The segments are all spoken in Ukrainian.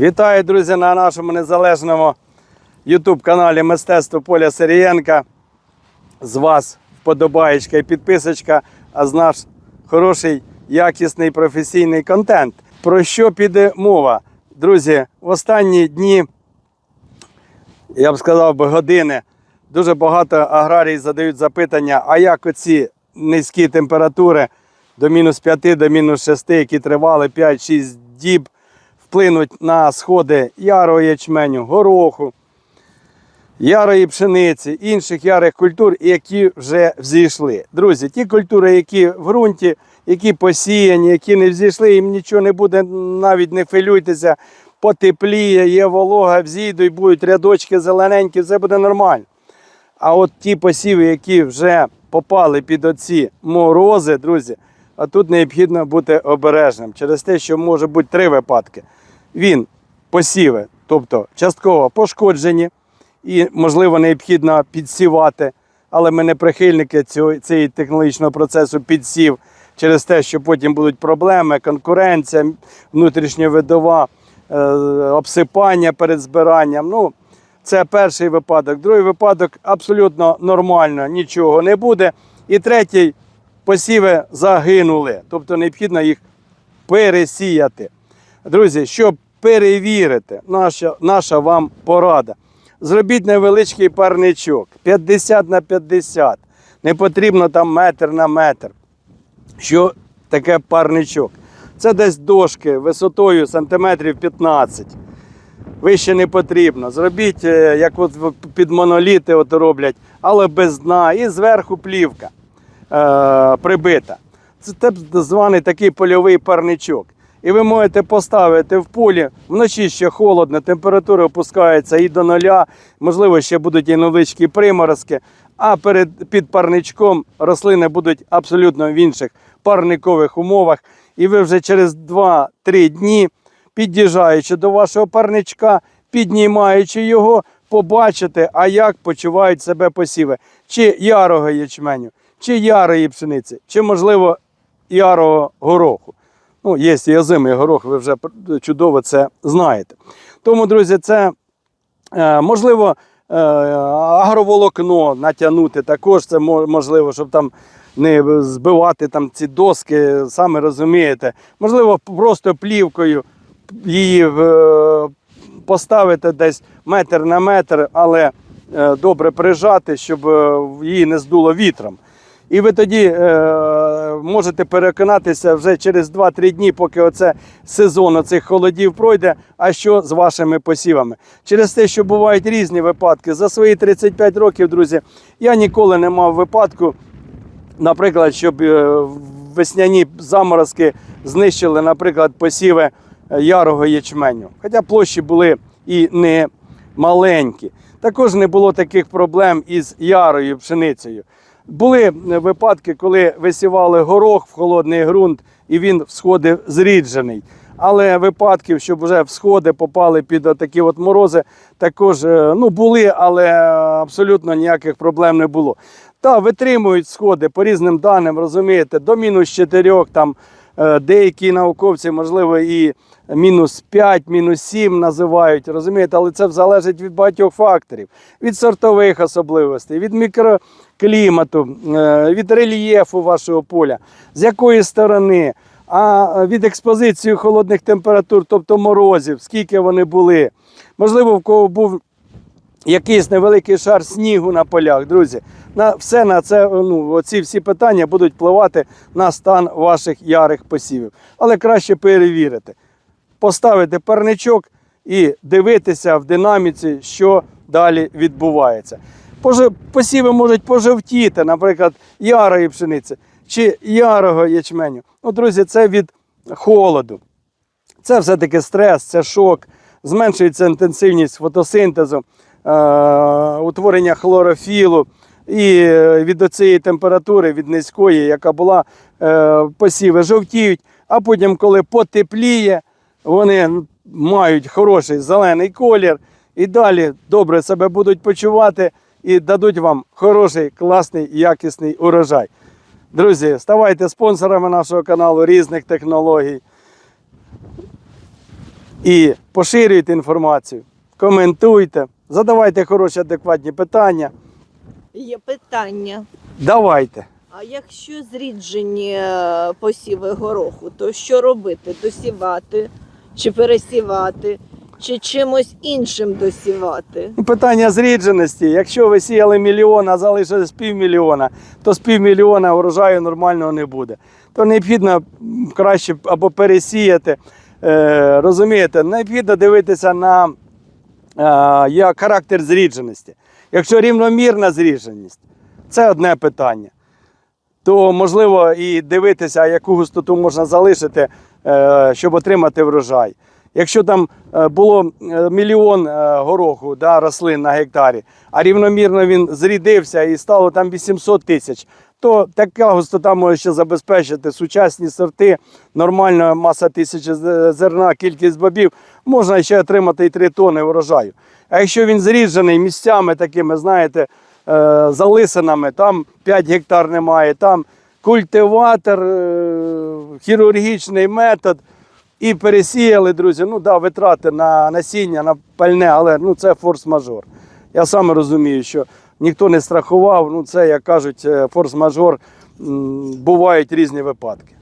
Вітаю, друзі, на нашому незалежному YouTube каналі Мистецтво Поля Сирієнка. З вас вподобаєчка і підписочка, а з наш хороший, якісний професійний контент. Про що піде мова? Друзі, в останні дні, я б сказав би години, дуже багато аграрій задають запитання, а як оці низькі температури до мінус 5, до мінус 6, які тривали 5-6 діб, вплинуть на сходи ярого ячменю, гороху, ярої пшениці, інших ярих культур, які вже взійшли. Друзі, ті культури, які в ґрунті, які посіяні, які не взійшли, їм нічого не буде, навіть не хвилюйтеся, потепліє, є волога, взійдуть, будуть рядочки зелененькі, все буде нормально. А от ті посіви, які вже попали під оці морози, друзі, а тут необхідно бути обережним через те, що може бути три випадки. Він посіви, тобто частково пошкоджені, і, можливо, необхідно підсівати, але ми не прихильники цього, цієї технологічного процесу підсів через те, що потім будуть проблеми, конкуренція, внутрішньовидова, е, обсипання перед збиранням. Ну, це перший випадок. Другий випадок абсолютно нормально, нічого не буде. І третій посіви загинули, тобто необхідно їх пересіяти. Друзі, щоб перевірити, наша, наша вам порада. Зробіть невеличкий парничок 50 на 50. Не потрібно там метр на метр. Що таке парничок? Це десь дошки висотою сантиметрів 15. Вище не потрібно. Зробіть, е, як от під моноліти от роблять, але без дна і зверху плівка е, прибита. Це так званий такий польовий парничок. І ви можете поставити в полі, вночі ще холодно, температура опускається і до нуля, можливо, ще будуть і невеличкі приморозки, а перед, під парничком рослини будуть абсолютно в інших парникових умовах. І ви вже через 2-3 дні, під'їжджаючи до вашого парничка, піднімаючи його, побачите, а як почувають себе посіви. Чи ярого ячменю, чи ярої пшениці, чи, можливо, ярого гороху. Ну, є і озимий горох, ви вже чудово це знаєте. Тому, друзі, це е, можливо е, агроволокно натягнути також. Це можливо, щоб там не збивати там ці доски, саме розумієте. Можливо, просто плівкою її е, поставити десь метр на метр, але добре прижати, щоб її не здуло вітром. І ви тоді е, можете переконатися вже через 2-3 дні, поки оце сезон цих холодів пройде, а що з вашими посівами. Через те, що бувають різні випадки. За свої 35 років, друзі, я ніколи не мав випадку, наприклад, щоб е, весняні заморозки знищили, наприклад, посіви е, ярого ячменю. Хоча площі були і не маленькі. Також не було таких проблем із ярою пшеницею. Були е, випадки, коли висівали горох в холодний ґрунт і він всходив зріджений. Але випадків, щоб вже всходи попали під такі от морози, також е, ну, були, але е, абсолютно ніяких проблем не було. Та витримують сходи по різним даним, розумієте, до мінус 4, там деякі науковці, можливо, і мінус 5, мінус 7 називають, розумієте, але це залежить від багатьох факторів, від сортових особливостей, від мікроклімату, е, від рельєфу вашого поля, з якої сторони, а від експозиції холодних температур, тобто морозів, скільки вони були. Можливо, в кого був якийсь невеликий шар снігу на полях, друзі. На все на це, ну, оці всі питання будуть впливати на стан ваших ярих посівів. Але краще перевірити, поставити парничок і дивитися в динаміці, що далі відбувається. Посіви можуть пожовтіти, наприклад, ярої пшениці чи ярого ячменю. Ну, друзі, це від холоду. Це все-таки стрес, це шок, зменшується інтенсивність фотосинтезу, е, утворення хлорофілу. І е, від цієї температури, від низької, яка була, е, посіви жовтіють, а потім, коли потепліє, вони мають хороший зелений колір і далі добре себе будуть почувати і дадуть вам хороший, класний, якісний урожай. Друзі, ставайте спонсорами нашого каналу різних технологій. І поширюйте інформацію, коментуйте, задавайте хороші адекватні питання. Є питання. Давайте. А якщо зріджені е, посіви гороху, то що робити? Досівати чи пересівати, чи чимось іншим досівати? Ну, Питання зрідженості. Якщо ви сіяли мільйон, а залишилось півмільйона, то з півмільйона урожаю нормального не буде. То необхідно краще або пересіяти. Е, розумієте, необхідно дивитися на е, характер зрідженості. Якщо рівномірна зрідженість, це одне питання. То можливо і дивитися, яку густоту можна залишити, е, щоб отримати врожай. Якщо там е, було е, мільйон е, гороху да, рослин на гектарі, а рівномірно він зрідився і стало там 800 тисяч, то така густота може ще забезпечити сучасні сорти, нормальна маса тисячі зерна, кількість бобів, можна ще отримати і 3 тони врожаю. А якщо він зріджений місцями такими, знаєте, залисинами, там 5 гектар немає, там культиватор, хірургічний метод. І пересіяли, друзі. Ну да, витрати на насіння, на пальне, але ну це форс-мажор. Я сам розумію, що ніхто не страхував. Ну це, як кажуть, е, форс-мажор. Бувають різні випадки.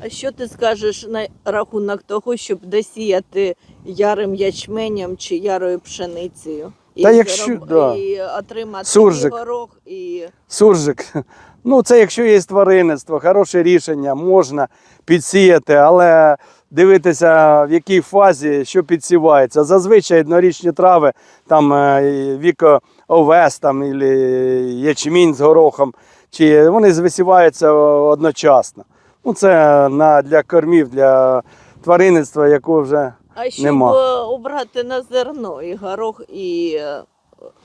А що ти скажеш на рахунок того, щоб досіяти ярим ячменем чи ярою пшеницею? Та і, якщо- зароб- да. і отримати Суржик. і горох і Суржик. Ну, це якщо є тваринництво, хороше рішення, можна підсіяти, але дивитися, в якій фазі що підсівається. Зазвичай однорічні трави, там е, віко овес там, ячмінь з горохом, чи вони висіваються одночасно. Ну, це на, для кормів, для тваринництва, якого вже а щоб Нема. е, обрати на зерно і горох, і е,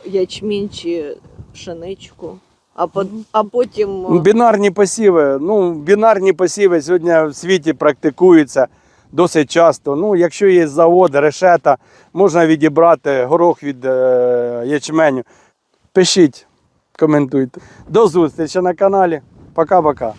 ячмінь чи пшеничку, а, по, а потім Бінарні посіви. Ну, бінарні посіви сьогодні в світі практикуються досить часто. Ну, якщо є завод, решета, можна відібрати горох від е, ячменю. Пишіть, коментуйте. До зустрічі на каналі. Пока-пока.